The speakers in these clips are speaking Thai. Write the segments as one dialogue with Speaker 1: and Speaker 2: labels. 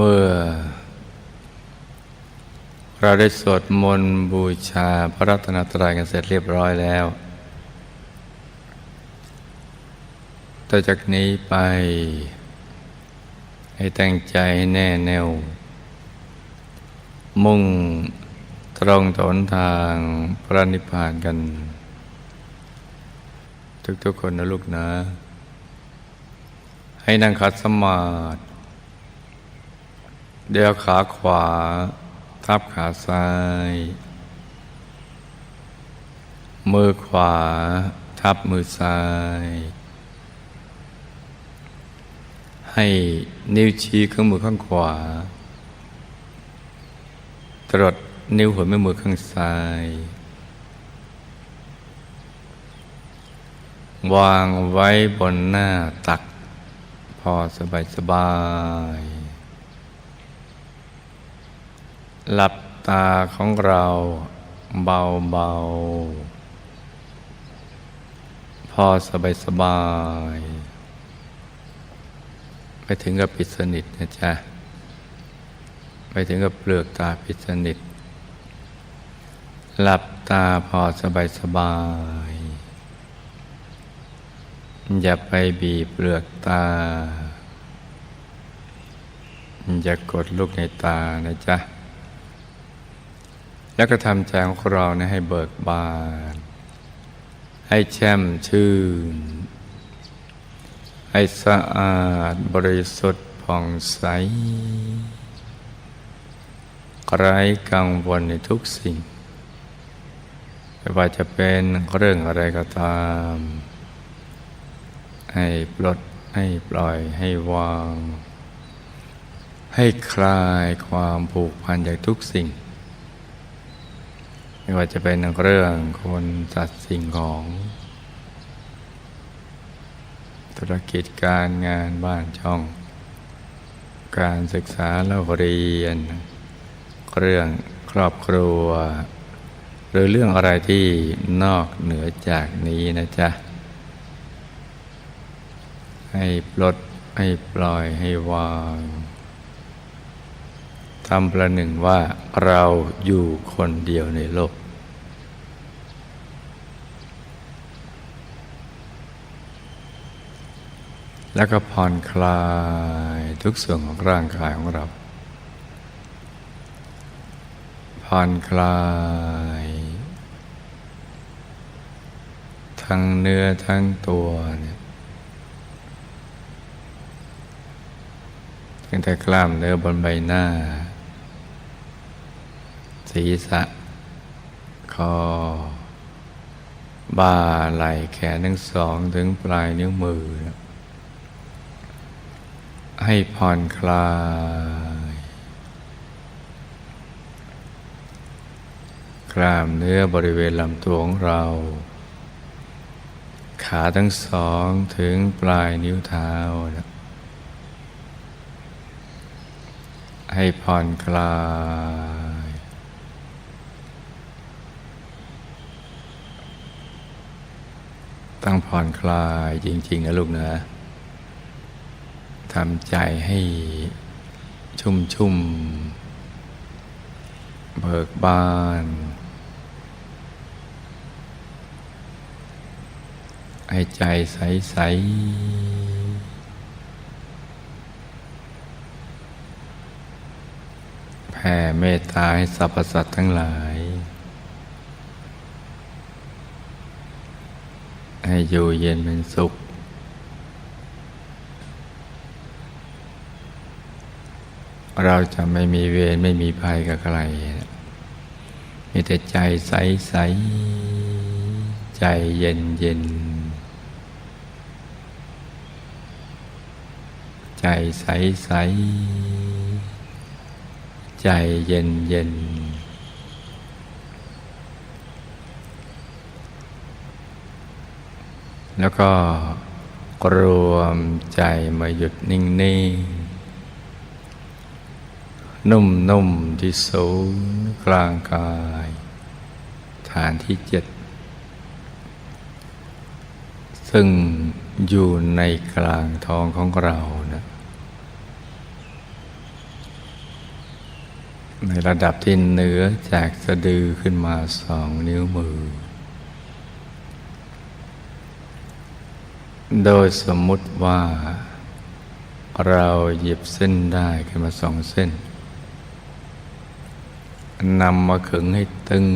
Speaker 1: เมื่อ เราได้สวดมนต์บูชาพระรัตนตรัยกันเสร็จเรียบร้อยแล้วต่อจากนี้ไป ให้ตั้งใจให้แน่แน่ว มุ่งตรงตนทางพระนิพพานกัน ทุกๆคนนะลูกนะ ให้นั่งคัดสมาธิ เดี๋ยวขาขวา ทับขาซ้าย มือขวา ทับมือซ้าย ให้นิ้วชี้ข้างมือข้างขวา ตรวจนิ้วหัวแม่มือข้างซ้าย วางไว้บนหน้าตัก พอสบายสบายๆ หลับตาของเราเบาเบาๆพอสบายสบายๆไปถึงกับปิดสนิทนะจ๊ะไปถึงกับเปลือกตาปิดสนิท หลับตาพอสบายสบายๆอย่าไปบีบเปลือกตา อย่ากดลูกในตานะจ๊ะ แล้วก็ทำใจของเรานะให้เบิกบาน ให้แช่มชื่น ให้สะอาดบริสุทธิ์ผ่องใสไร้กังวลในทุกสิ่งไม่ว่าจะเป็นเรื่องอะไรก็ตาม ให้ปลดให้ปล่อยให้วาง ให้คลายความผูกพันจากทุกสิ่ง ไม่ว่าจะเป็นเรื่องคนสัตว์สิ่งของ ธุรกิจการงานบ้านช่อง การศึกษาเล่าเรียน เรื่องครอบครัว หรือเรื่องอะไรที่นอกเหนือจากนี้นะจ๊ะ ให้ปลดให้ปล่อยให้วาง ทำประหนึ่งว่าเราอยู่คนเดียวในโลก แล้วก็ผ่อนคลายทุกส่วนของร่างกายของเรา ผ่อนคลาย ทั้งเนื้อทั้งตัวเนี่ยตั้งแต่กล้ามเนื้อบนใบหน้า ศีรษะ คอ บ่าไหล่แขนทั้งสองถึงปลายนิ้วมือ ให้ผ่อนคลาย กล้ามเนื้อบริเวณลำตัวของเรา ขาทั้งสองถึงปลายนิ้วเท้านะให้ผ่อนคลาย ต้องผ่อนคลายจริง ๆ นะลูกนะทำใจให้ชุ่มชุ่มเบิกบาน ให้ใจใสใสแผ่เมตตาให้สรรพสัตว์ทั้งหลาย ให้อยู่เย็นเป็นสุข เราจะไม่มีเวรไม่มีภัยกับใคร มีแต่ใจใสใสใจเย็นเย็นใจใสใสใจเย็นเย็น แล้วก็รวมใจมาหยุดนิ่งๆนุ่มๆที่ศูนย์กลางกาย ฐานที่เจ็ด ซึ่งอยู่ในกลางท้องของเรานะในระดับที่เหนือจากสะดือขึ้นมาสองนิ้วมือ โดยสมมุติว่า เราหยิบเส้นได้ขึ้นมาสองเส้นนำมาขึงให้ตึง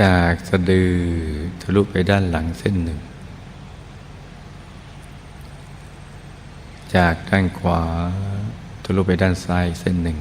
Speaker 1: จากสะดือทะลุไปด้านหลังเส้นหนึ่ง จากด้านขวาทะลุไปด้านซ้ายเส้นหนึ่ง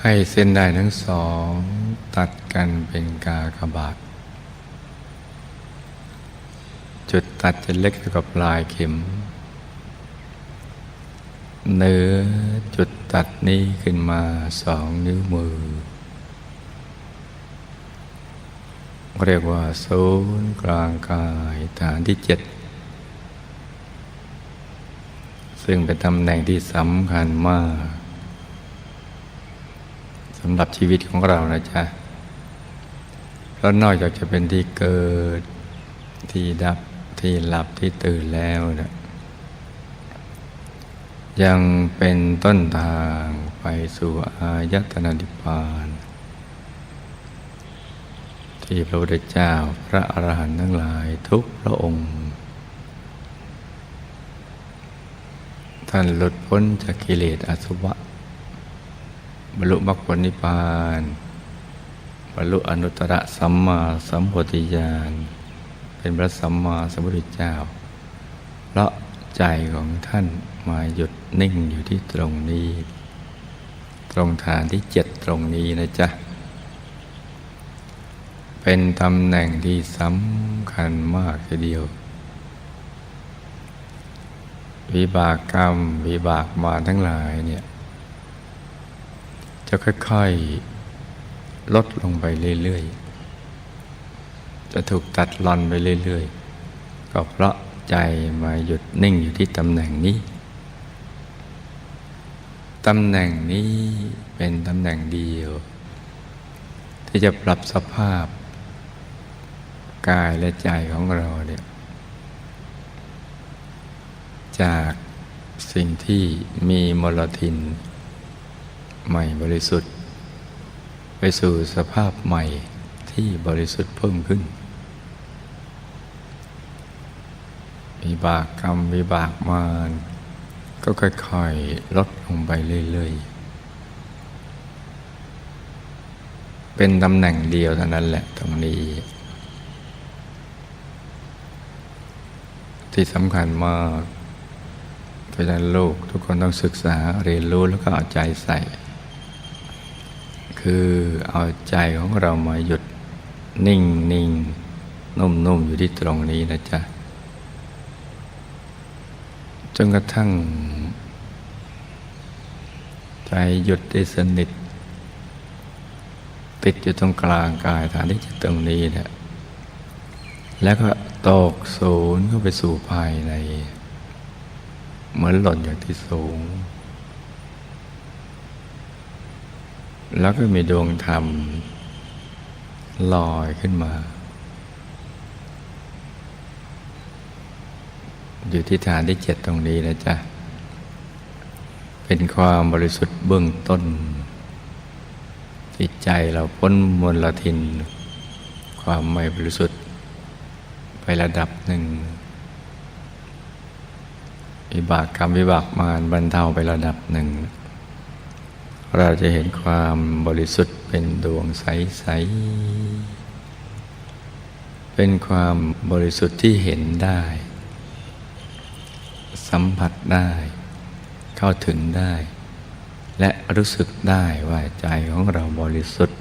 Speaker 1: ให้เส้นได้ทั้งสองตัด กันเป็นกากบาท จุดตัดจะเล็กเท่ากับปลายเข็ม เนื้อจุดตัดนี้ขึ้นมาสองนิ้วมือ เรียกว่าศูนย์กลางกายฐานที่เจ็ดซึ่งเป็นตำแหน่งที่สำคัญมากสำหรับชีวิตของเรานะจ๊ะ ราะนอกจากจะเป็นที่เกิด ที่ดับที่หลับที่ตื่นแล้วนะยังเป็นต้นทางไปสู่อายตนะนิพพาน ที่พระพุทธเจ้าพระอรหันต์ทั้งหลายทุกพระองค์ ท่านหลุดพ้นจากกิเลสอาสวะบรรลุมรรคผลนิพพาน บรรลุอนุตตรสัมมาสัมโพธิญาณ เป็นพระสัมมาสัมพุทธเจ้า เพราะใจของท่านมาหยุดนิ่งอยู่ที่ตรงนี้ ตรงฐานที่เจ็ดตรงนี้นะจ๊ะ เป็นตำแหน่งที่สำคัญมากทีเดียว วิบากกรรม วิบากมาทั้งหลายเนี่ย จะค่อยๆ ลดลงไปเรื่อยๆ จะถูกตัดหลอนไปเรื่อยๆ ก็เพราะใจมาหยุดนิ่งอยู่ที่ตำแหน่งนี้ ตำแหน่งนี้เป็นตำแหน่งเดียว ที่จะปรับสภาพ กายและใจของเราเนี่ยจากสิ่งที่มีมลทินใหม่บริสุทธิ์ ไปสู่สภาพใหม่ที่บริสุทธิ์เพิ่มขึ้นวิบากกรรมวิบากมารก็ค่อยๆลดลงไปเรื่อยๆ เป็นตำแหน่งเดียวเท่านั้นแหละตรงนี้ ที่สำคัญมากเพราะฉะนั้นลูกทุกคนต้องศึกษาเรียนรู้แล้วก็เอาใจใส่ คือเอาใจของเรามาหยุดนิ่งนิ่งนุ่มนุ่มอยู่ที่ตรงนี้นะจ๊ะ จนกระทั่ง ใจหยุดได้สนิท ติดอยู่ตรงกลางกายฐานที่จะตรงนี้เนี่ยแล้วก็ตกศูนย์เข้าไปสู่ภายใน เหมือนหล่นจากที่สูง แล้วก็มีดวงธรรม ลอยขึ้นมา อยู่ที่ฐานที่เจ็ดตรงนี้นะจ๊ะ เป็นความบริสุทธิ์เบื้องต้น จิตใจเราพ้นมลทิน ความไม่บริสุทธิ์ ไประดับหนึ่งวิบากกรรมวิบากมารบรรเทาไประดับหนึ่ง เราจะเห็นความบริสุทธิ์เป็นดวงใส ๆ เป็นความบริสุทธิ์ที่เห็นได้ สัมผัสได้ เข้าถึงได้ และรู้สึกได้ว่าใจของเราบริสุทธิ์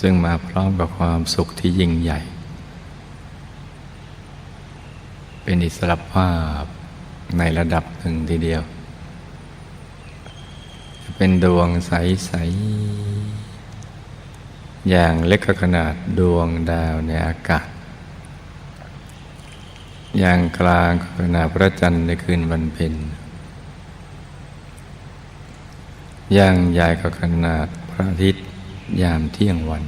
Speaker 1: ซึ่งมาพร้อมกับความสุขที่ยิ่งใหญ่ เป็นอิสระภาพในระดับหนึ่งทีเดียว เป็นดวงใส ๆ อย่างเล็กก็ขนาดดวงดาวในอากาศ อย่างกลางก็ขนาดพระจันทร์ในคืนวันเพ็ญอย่างใหญ่ก็ขนาดพระอาทิตย์ยามเที่ยงวัน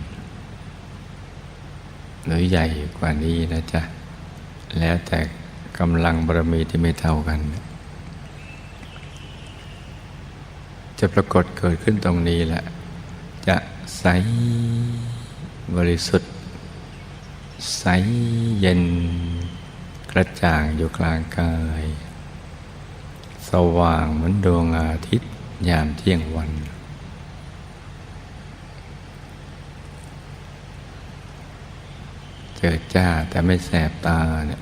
Speaker 1: หรือใหญ่กว่านี้นะจ๊ะ แล้วแต่กำลังบารมีที่ไม่เท่ากัน จะปรากฏเกิดขึ้นตรงนี้แหละ จะใสบริสุทธิ์ ใสเย็น กระจ่างอยู่กลางกาย สว่างเหมือนดวงอาทิตย์ยามเที่ยงวัน เจิดจ้าแต่ไม่แสบตาเนี่ย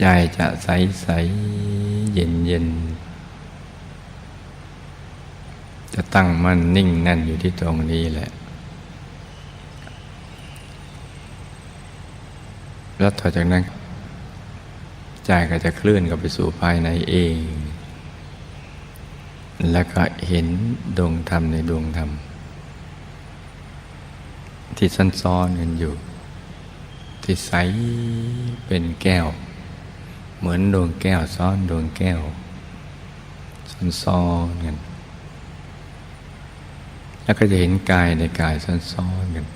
Speaker 1: ใจจะใสใสเย็นเย็น จะตั้งมั่นนิ่งแน่นอยู่ที่ตรงนี้แหละ แล้วต่อจากนั้นใจก็จะเคลื่อนกลับไปสู่ภายในเอง แล้วก็เห็นดวงธรรมในดวงธรรม ที่ซ่อนๆกันอยู่ ที่ใสเป็นแก้ว เหมือนดวงแก้วซ้อนดวงแก้ว ซ่อนๆกัน แล้วก็จะเห็นกายในกายซ้อนๆกัน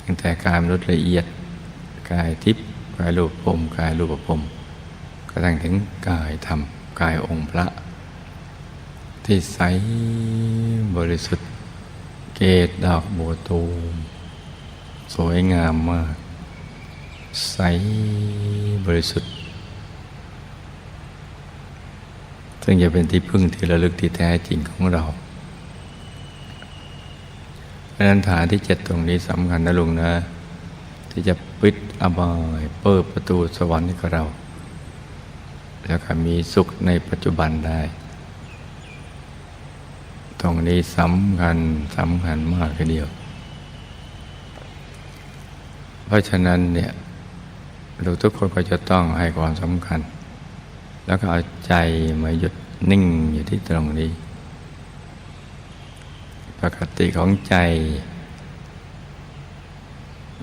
Speaker 1: ตั้งแต่กายมนุษย์ละเอียด กายทิพย์กายรูปภพกายรูปภพกระทั่งถึงกายธรรม กายองค์พระ ที่ใสบริสุทธิ์ เกตดอกบัวตูม สวยงามมาก ใสบริสุทธิ์ ซึ่งจะเป็นที่พึ่งที่ระลึกที่แท้จริงของเรา เพราะนั้นฐานที่เจ็ดตรงนี้สำคัญนะลุงนะ ที่จะปิดอบายเปิดประตูสวรรค์ให้กับเรา แล้วก็มีสุขในปัจจุบันได้ ตรงนี้สำคัญสำคัญมากทีเดียว เพราะฉะนั้นเนี่ยเราทุกคนก็จะต้องให้ความสำคัญ แล้วก็เอาใจมาหยุดนิ่งอยู่ที่ตรงนี้ ปกติของใจ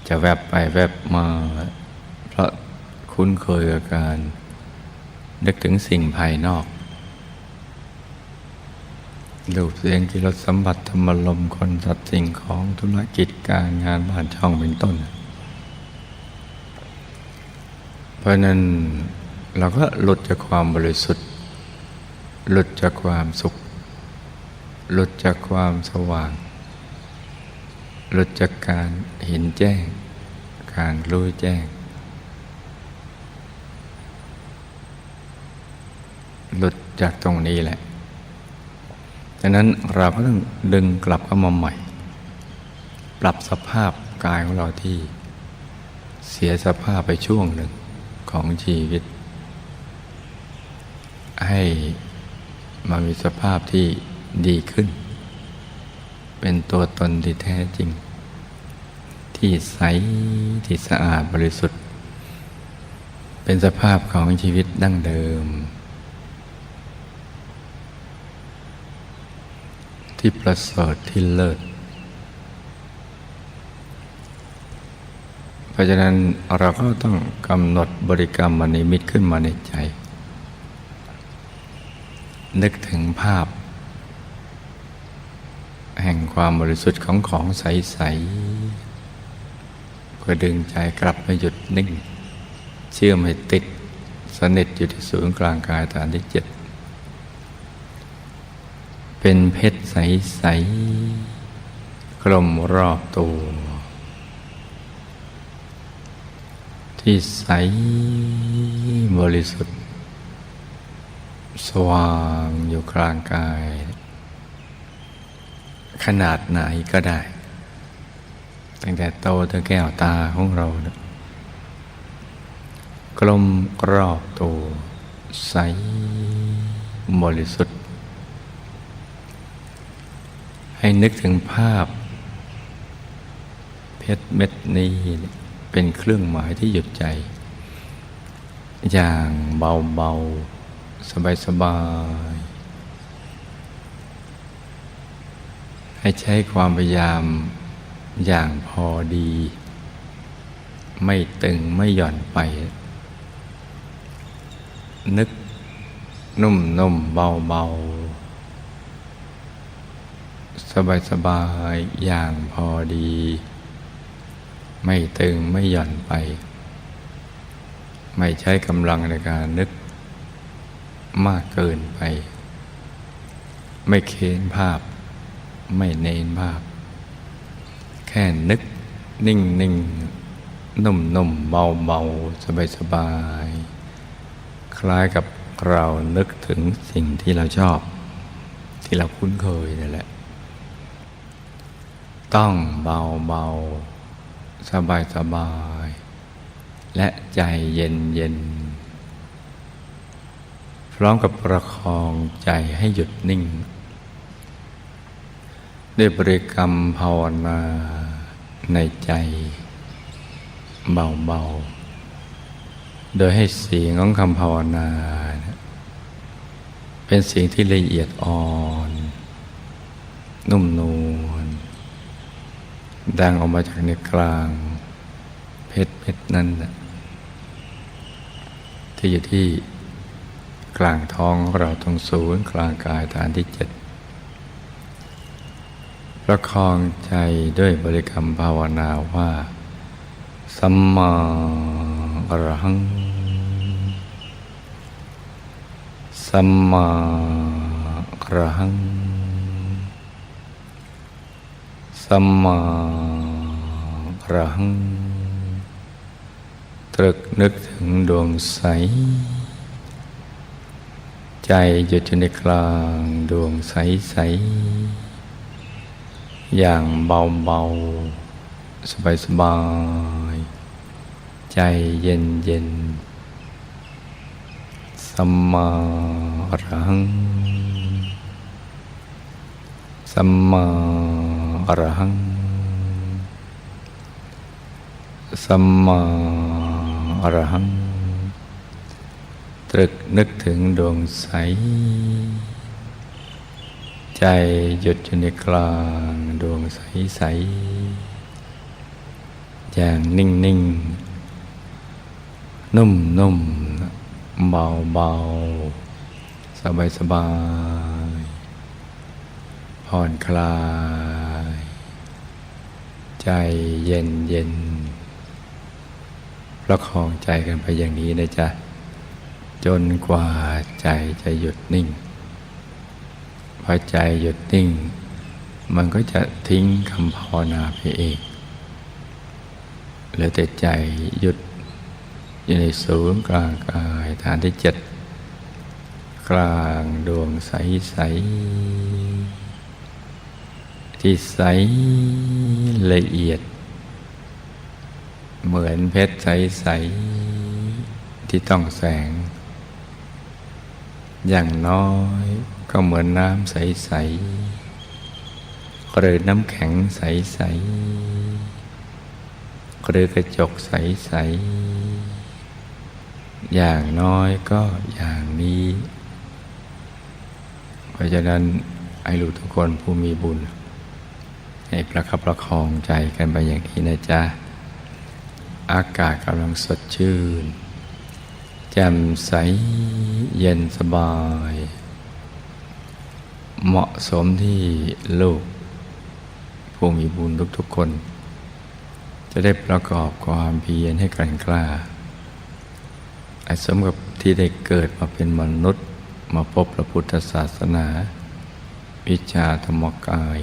Speaker 1: จะแวบไปแวบมา เพราะคุ้นเคยกับการ นึกถึงสิ่งภายนอกรูปเสียงกิรสสัมบัติธรรมลมคนสัตว์สิ่งของธุรกิจการงานบ้านช่องเป็นต้น เพราะนั้นเราก็หลุดจากความบริสุทธิ์ หลุดจากความสุข หลุดจากความสว่าง หลุดจากการเห็นแจ้ง การรู้แจ้ง หลุดจากตรงนี้แหละดังนั้นเราก็ต้องดึงกลับเข้ามาใหม่ ปรับสภาพกายของเราที่ เสียสภาพไปช่วงหนึ่งของชีวิต ให้มามีสภาพที่ ดีขึ้น เป็นตัวตนที่แท้จริง ที่ใสที่สะอาดบริสุทธิ์ เป็นสภาพของชีวิตดั้งเดิม ที่ประเสริฐที่เลิศเพราะฉะนั้นเราก็ต้องกำหนดบริกรรมมนิมิตขึ้นมาในใจ นึกถึงภาพ ห่งความบริสุทธิ์ของของใสๆเพื่อดึงใจกลับมาหยุดนิ่ง เชื่อมให้ติดสนิทอยู่ที่ศูนย์กลางกายฐานที่เจ็ดเป็นเพชรใส ๆ กลมรอบตัว ที่ใสบริสุทธิ์ สว่างอยู่กลางกาย ขนาดไหนก็ได้ ตั้งแต่โตถึงแก้วตาของเรานะกลมกรอบตัวใสบริสุทธิ์ ให้นึกถึงภาพ เพชรเม็ดนี้เป็นเครื่องหมายที่หยุดใจ อย่างเบาๆ สบาย ให้ใช้ความพยายามอย่างพอดี ไม่ตึงไม่หย่อนไป นึกนุ่มนุ่มเบาเบาสบายสบายอย่างพอดี ไม่ตึงไม่หย่อนไป ไม่ใช้กำลังในการนึกมากเกินไป ไม่เค้นภาพ ไม่เน้นภาพ แค่นึกนิ่งนิ่งนุ่มนุ่มเบาเบาสบายสบาย คล้ายกับเรานึกถึงสิ่งที่เราชอบ ที่เราคุ้นเคยนั่นแหละ ต้องเบาเบาสบายสบาย และใจเย็นเย็นพร้อมกับประคองใจให้หยุดนิ่ง ได้บริกรรมภาวนาในใจเบาๆ โดยให้เสียงของคำภาวนา เป็นเสียงที่ละเอียดอ่อน นุ่มนวลดังออกมาจากในกลาง เพชรเพชรนั่นนะที่อยู่ที่กลางท้องของเราตรงศูนย์กลางกายฐานที่เจ็ด ประคองใจด้วยบริกรรมภาวนาว่า สัมมาอรหัง สัมมาอรหัง สัมมาอรหัง ตรึกนึกถึงดวงใส ใจหยุดอยู่ในกลางดวงใสใส อย่างเบาเบาสบายสบายใจเย็นเย็นสมารัง สมารัง สมารัง ตรึกนึกถึงดวงใส ใจหยุดอยู่ในกลางดวงใส ๆ อย่างนิ่ง ๆนุ่มๆเบาๆสบายๆผ่อนคลาย ใจเย็นเย็นประคองใจกันไปอย่างนี้นะจ๊ะ จนกว่าใจจะหยุดนิ่ง พอใจหยุดนิ่ง มันก็จะทิ้งคำภาวนาไปเองเหลือแต่ใจหยุดอยู่ในศูนย์กลางกายฐานที่เจ็ดกลางดวงใสใสที่ใสละเอียด เหมือนเพชรใสใสที่ต้องแสง อย่างน้อยก็เหมือนน้ำใส ๆ หรือน้ำแข็งใส ๆ หรือกระจกใส ๆ อย่างน้อยก็อย่างนี้ เพราะฉะนั้นไอ้ลูกทุกคนผู้มีบุญ ให้ประคับประคองใจกันไปอย่างนี้นะจ๊ะ อากาศกำลังสดชื่น แจ่มใสเย็นสบาย เหมาะสมที่ลูกผู้มีบุญทุกๆคน จะได้ประกอบความเพียรให้กลั่นกล้าอาสมกับที่ได้เกิดมาเป็นมนุษย์มาพบพระพุทธศาสนา วิชาธรรมกาย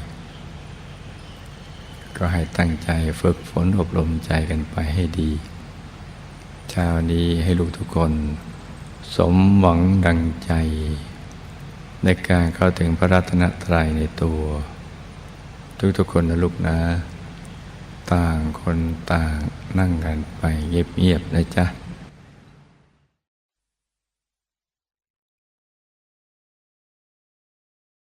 Speaker 1: ก็ให้ตั้งใจฝึกฝนอบรมใจกันไปให้ดี เช้านี้ให้ลูกทุกคน สมหวังดังใจ ในการเข้าถึงพระรัตนตรัยในตัว ทุกๆคนนะลูกนะ ต่างคนต่างนั่งกันไปเงียบๆนะจ๊ะ